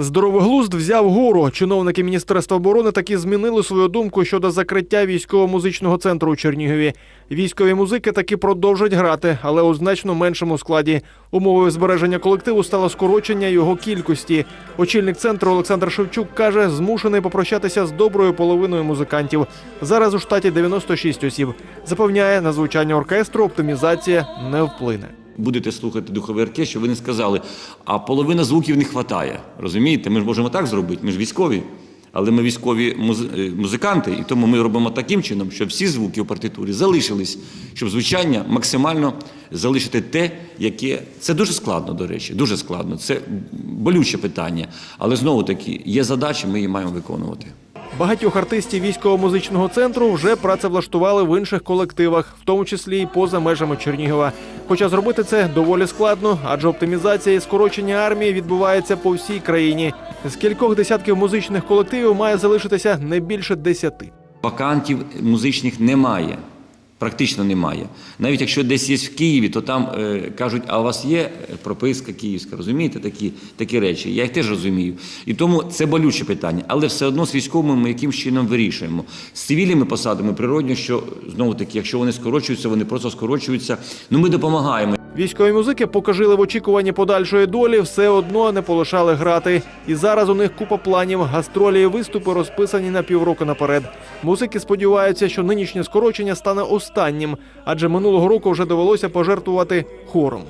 Здоровий глузд взяв гору. Чиновники Міністерства оборони таки змінили свою думку щодо закриття військово-музичного центру у Чернігові. Військові музики таки продовжать грати, але у значно меншому складі. Умовою збереження колективу стало скорочення його кількості. Очільник центру Олександр Шевчук каже, змушений попрощатися з доброю половиною музикантів. Зараз у штаті 96 осіб. Запевняє, на звучання оркестру оптимізація не вплине. Будете слухати оркестр, щоб ви не сказали, а половина звуків не вистачає. Розумієте? Ми ж можемо так зробити, ми ж військові. Але ми військові е, музиканти, і тому ми робимо таким чином, щоб всі звуки у партитурі залишились, щоб звучання максимально залишити те, яке це дуже складно, до речі, дуже складно. Це болюче питання. Але знову таки є задача, ми її маємо виконувати. Багатьох артистів військово-музичного центру вже працевлаштували в інших колективах, в тому числі і поза межами Чернігова. Хоча зробити це доволі складно, адже оптимізація і скорочення армії відбувається по всій країні. З кількох десятків музичних колективів має залишитися не більше десяти. Вакантів музичних немає. Практично немає. Навіть якщо десь є в Києві, то там е, кажуть, а у вас є е, прописка київська, розумієте, такі, такі речі. Я їх теж розумію. І тому це болюче питання. Але все одно з військовими ми яким чином вирішуємо. З цивільними посадами природньо, що знову таки, якщо вони скорочуються, вони просто скорочуються. Ну ми допомагаємо. Військові музики, поки жили в очікуванні подальшої долі, все одно не полишали грати. І зараз у них купа планів. Гастролі і виступи розписані на півроку наперед. Музики сподіваються, що нинішнє скорочення стане останнім, адже минулого року вже довелося пожертвувати хором.